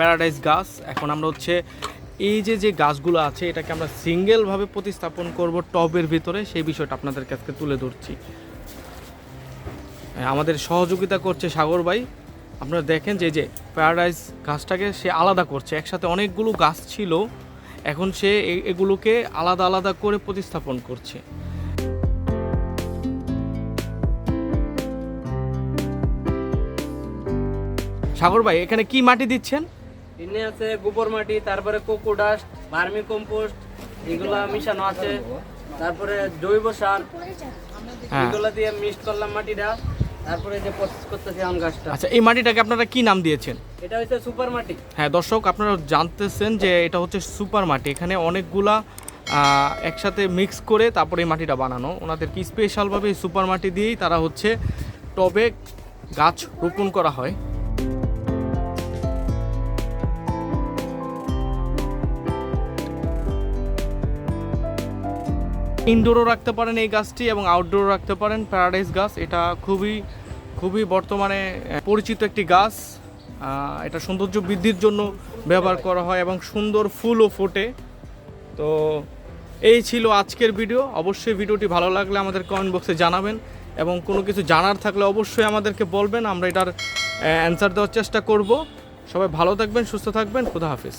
Paradise গাছ। এখন আমরা হচ্ছে এই যে যে গাছগুলো আছে এটাকে আমরা সিঙ্গেলভাবে প্রতিস্থাপন করব টবের ভিতরে সেই বিষয়টা আপনাদের কাছে তুলে ধরছি। হ্যাঁ, আমাদের সহযোগিতা করছে সাগর ভাই। আপনারা দেখেন যে যে প্যারাডাইস গাছটাকে সে আলাদা করছে। একসাথে অনেকগুলো গাছ ছিল এখন সে এগুলোকে আলাদা আলাদা করে প্রতিস্থাপন করছে। সাগর ভাই এখানে কি মাটি দিচ্ছেন? এনে আছে গোবর মাটি তারপরে কোকো ডাস্ট ভার্মি কম্পোস্ট এগুলা মিশানো আছে। তারপরে জৈব সার হ্যাঁ। এগুলা দিয়ে মিক্স করলাম মাটিটা। তারপরে যে প্রসেস করতেছি আম গাছটা। আচ্ছা এই মাটিটাকে আপনারা কি নাম দিয়েছেন? এটা হচ্ছে সুপার মাটি। হ্যাঁ দর্শক আপনারা জানতেছেন যে এটা হচ্ছে সুপার মাটি। এখানে অনেকগুলা একসাথে মিক্স করে তারপরে এই মাটিটা বানানো। ওনাদের কি স্পেশালভাবে সুপার মাটি দিয়েই তারা হচ্ছে টবে গাছ রোপণ করা হয়? ইনডোরও রাখতে পারেন এই গাছটি এবং আউটডোরও রাখতে পারেন। প্যারাডাইস গাছ, এটা খুবই খুবই বর্তমানে পরিচিত একটি গাছ। এটা সৌন্দর্য বৃদ্ধির জন্য ব্যবহার করা হয় এবং সুন্দর ফুলও ফোটে। তো এই ছিল আজকের ভিডিও। অবশ্যই ভিডিওটি ভালো লাগলে আমাদের কমেন্ট বক্সে জানাবেন এবং কোনো কিছু জানার থাকলে অবশ্যই আমাদেরকে বলবেন। আমরা এটার অ্যান্সার দেওয়ার চেষ্টা করব। সবাই ভালো থাকবেন, সুস্থ থাকবেন। খুদা হাফিজ।